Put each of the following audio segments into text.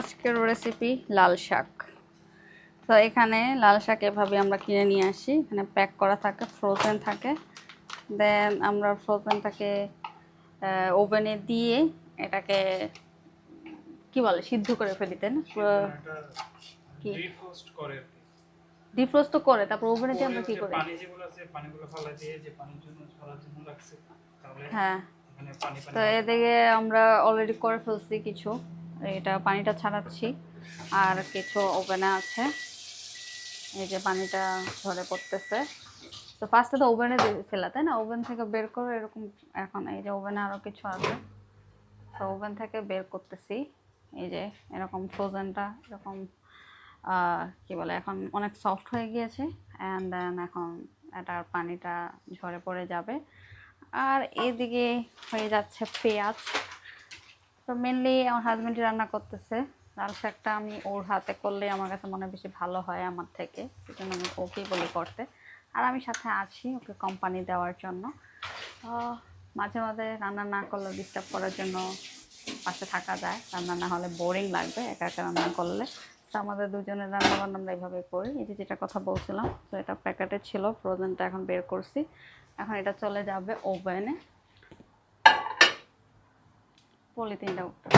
আজকের রেসিপি লাল শাক। তো এখানে লাল শাক এভাবে আমরা কিনে নিয়ে আসি। এখানে প্যাক করা থাকে ফ্রোজেন থাকে। দেন আমরা ফ্রোজেনটাকে ওভেনে দিয়ে এটাকে কি বলে সিদ্ধ করে ফেলি তাই না? কি? ডিফ্রোস্ট তো করে তারপর ওভেনে দিয়ে আমরা কি করি? পানি যেগুলো আছে পানিগুলো ফালা দিয়ে যে পানির জন্য ফেলার জন্য রাখছে তাহলে হ্যাঁ। তো এদিকে আমরা অলরেডি করে ফেলছি কিছু। এটা পানিটা ছাড়াচ্ছি। আর কিছু ওভেনে আছে। এই যে পানিটা ঝরে পড়তেছে। তো ফার্স্টে তো ওভেনে ফেলা তাই না? ওভেন থেকে বের করে এরকম এখন এই যে ওভেনে আরও কিছু আছে। তো ওভেন থেকে বের করতেছি। এই যে এরকম ফ্রোজেনটা এরকম কি বলে, এখন অনেক সফট হয়ে গিয়েছে। অ্যান্ড দেন এখন এটার পানিটা ঝরে পড়ে যাবে। আর এদিকে হয়ে যাচ্ছে পেঁয়াজ। তো মেনলি আমার হাজব্যান্ডই রান্না করতেছে। লাল শাকটা আমি ওর হাতে করলে আমার কাছে মনে বেশি ভালো হয় আমার থেকে। সেজন্য আমি ওকেই বলি করতে। আর আমি সাথে আছি ওকে কোম্পানি দেওয়ার জন্য। মাঝে মাঝে রান্না না করলে ডিস্টার্ব করার জন্য পাশে থাকা যায়। রান্না না হলে বোরিং লাগবে একা একা রান্না করলে। তো আমাদের দুজনের রান্না বান্না আমরা এইভাবে করি। এই যে যেটা কথা বলছিলাম, তো এটা প্যাকেটে ছিল ফ্রোজেনটা এখন বের করছি। এখন এটা চলে যাবে ওভেনে পলিথিনটা উঠতে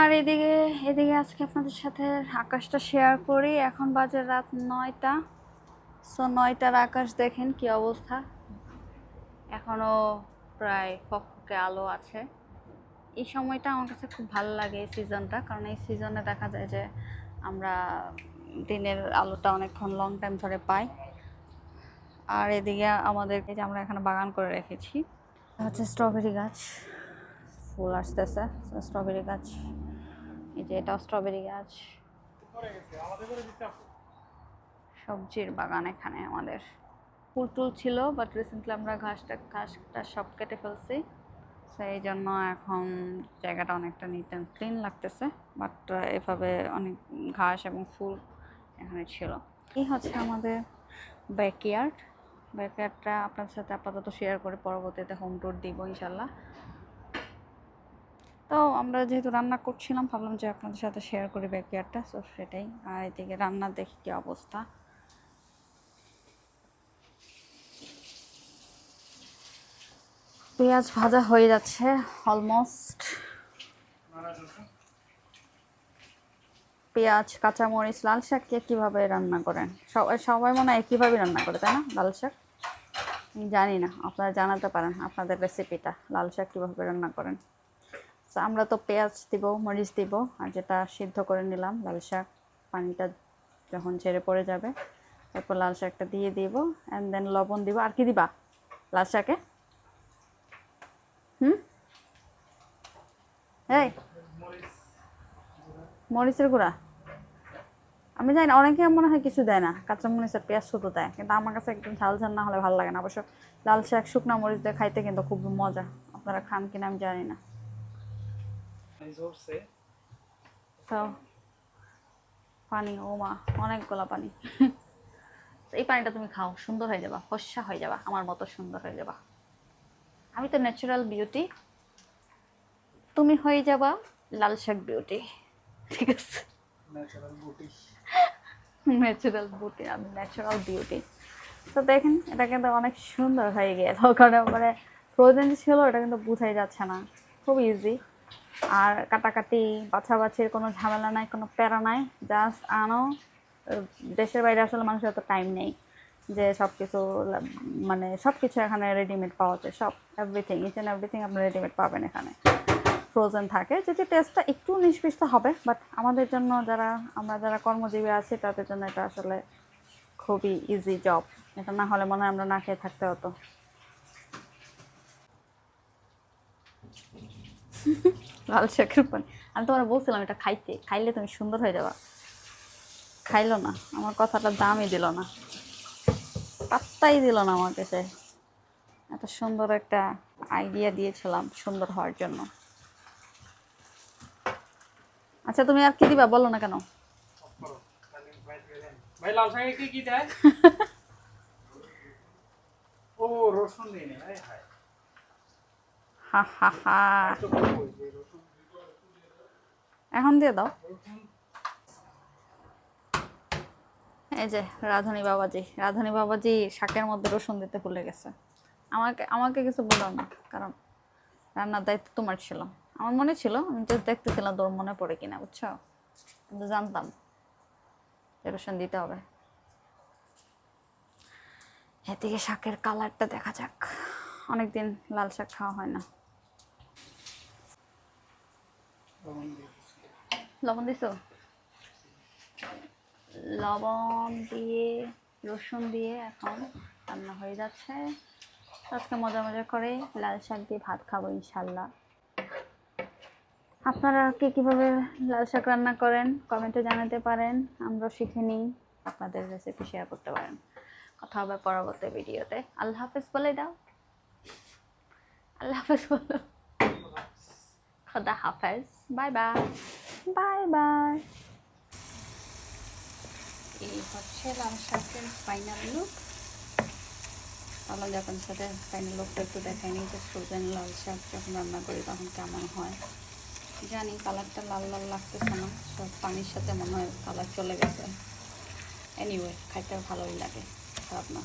আর এদিকে এদিকে আজকে আপনাদের সাথে আকাশটা শেয়ার করি। এখন বাজে রাত নয়টা। সো নয়টার আকাশ দেখেন কি অবস্থা। এখনও প্রায় ফকফকে আলো আছে। এই সময়টা আমার কাছে খুব ভালো লাগে এই সিজনটা কারণ এই সিজনে দেখা যায় যে আমরা দিনের আলোটা অনেকক্ষণ লং টাইম ধরে পাই। আর এদিকে আমাদের যে আমরা এখানে বাগান করে রেখেছি। হচ্ছে স্ট্রবেরি গাছ। ফুল আসতেছে স্ট্রবেরি গাছ। এই যে এটাও স্ট্রবেরি গাছ। সবজির বাগান এখানে আমাদের। ফুল টুল ছিল বাট রিসেন্টলি আমরা ঘাসটা ঘাসটা সব কেটে ফেলছি। সেই জন্য এখন জায়গাটা অনেকটা নিট অ্যান্ড ক্লিন লাগতেছে বাট এভাবে অনেক ঘাস এবং ফুল এখানে ছিল। এই হচ্ছে আমাদের ব্যাকয়ার্ড ব্যাকয়ার্ডটা আপনার সাথে আপাতত শেয়ার করে পরবর্তীতে হোম ট্যুর দিব ইনশাল্লাহ। তো আমরা যেহেতু রান্না করছিলাম, ভাবলাম যে আপনাদের সাথে শেয়ার করি ব্যাকয়ার্ডটা সো সেটাই। আর এদিকে রান্না দেখি কি অবস্থা। পেঁয়াজ ভাজা হয়ে যাচ্ছে অলমোস্ট পেঁয়াজ, কাঁচামরিচ, লাল শাক কে কীভাবে রান্না করেন? সবাই সবাই মনে হয় একইভাবে রান্না করে, তাই না? লাল শাক? জানি না, আপনারা জানাতে পারেন আপনাদের রেসিপিটা লাল শাক কীভাবে রান্না করেন। তো আমরা তো পেঁয়াজ দিব, মরিচ দিব, আর যেটা সিদ্ধ করে নিলাম, লাল শাক, পানিটা যখন ছেড়ে পড়ে যাবে, তারপর লাল শাকটা দিয়ে দিব অ্যান্ড দেন লবণ দিব। আর কি দিবা? লাল শাকে? হুম? এই মরিচের গুঁড়া। আমি জানি অনেকে মনে হয় কিছু দেয় না। কাঁচা মরিচের পেঁয়াজ শুধু দেয়, কিন্তু আমার কাছে একদম ঝাল ঝাল না হলে ভালো লাগে না। অবশ্য লাল শাক, শুকনা মরিচ দিয়ে খাইতে কিন্তু খুব মজা। আপনারা খান কিনা আমি জানি না। পানি, ও মা, অনেকগুলা পানি। এই পানিটা তুমি খাও, সুন্দর হয়ে যাবা, ফর্সা হয়ে যাবা, আমার মতো সুন্দর হয়ে যাবা। আমি তো ন্যাচারাল বিউটি তুমি হয়ে যাবা লাল শাক বিউটি ঠিক আছে? ন্যাচারাল বুটি ন্যাচারাল বিউটি আমি ন্যাচারাল বিউটি তো দেখেন, এটা কিন্তু অনেক সুন্দর হয়ে গিয়েছে ওখানে মানে প্রয়োজন ছিল, এটা কিন্তু বুঝাই যাচ্ছে না। খুব ইজি আর কাটাকাটি, বাছাবাছির কোনো ঝামেলা নাই, কোনো প্যারা নাই জাস্ট আনো। দেশের বাইরে আসলে মানুষের এত টাইম নেই, যে সব কিছু মানে সব কিছু এখানে রেডিমেড পাওয়া যায়, সব এভরিথিং ইচ অ্যান্ড এভরিথিং আপনি রেডিমেড পাবেন এখানে। ফ্রোজেন থাকে, যদি টেস্টটা একটু নিষ্পিষ্ট হবে বাট আমাদের জন্য যারা, আমরা যারা কর্মজীবী আছি, তাদের জন্য এটা আসলে খুবই ইজি জব এটা না হলে মনে হয় আমরা না খেয়ে থাকতে হতো। লাল শাকের পানি। আমি তোমার বলছিলাম এটা খাইতে। খাইলে তুমি সুন্দর হয়ে যাবা। খাইলো না। আমার কথাটা দামই দিল না। পাত্তাই দিল না আমাকে সে এত সুন্দর একটা আইডিয়া দিয়েছিলাম সুন্দর হওয়ার জন্য। আচ্ছা তুমি আর কি দিবা? বলো না কেন? ভাই লাল শাকে কি কি দেয়? ও রসুন দিই হা হা হা। এখন দিয়ে দাও। এই যে রাধুনী বাবাজি। রাধুনী বাবাজি শাকের মধ্যে রসুন দিতে ভুলে গেছে। আমাকে আমাকে কিছু বলো না কারণ রান্নার দায়িত্ব তোমার ছিল। আমার মনে ছিল আমি just দেখতেছিলাম তোর মনে পড়ে কিনা বুঝছ? কিন্তু জানতাম যে রসুন দিতে হবে। এদিকে শাকের কালারটা দেখা যাক। অনেকদিন লাল শাক খাওয়া হয় না। লবণ দিছো। লবণ দিয়ে রসুন দিয়ে এখন রান্না হয়ে যাচ্ছে। আজকে মজা মজা করে লাল শাক দিয়ে ভাত খাব ইনশাল্লাহ। আপনারা কে কীভাবে লাল শাক রান্না করেন? কমেন্টে জানাতে পারেন। আমরা শিখে নিই। আপনাদের রেসিপি শেয়ার করতে পারেন। কথা হবে পরবর্তী ভিডিওতে আল্লাহ হাফেজ বলে দাও। আল্লাহ হাফেজ বলো। খোদা হাফেজ। বাই বাই বাই বাই এই হচ্ছে লাল শাকের ফাইনাল লুক তাহলে যখন সাথে ফাইনাল লুকটা একটু দেখাই নিই যে ফ্রোজেন লাল শাক যখন রান্না করি তখন কেমন হয়? জানি কালারটা লাল লাল লাগতেছে না, সব পানির সাথে মনে হয় কালার চলে গেছে। এনিওয়ে খাইতে ভালোই লাগে, খারাপ না।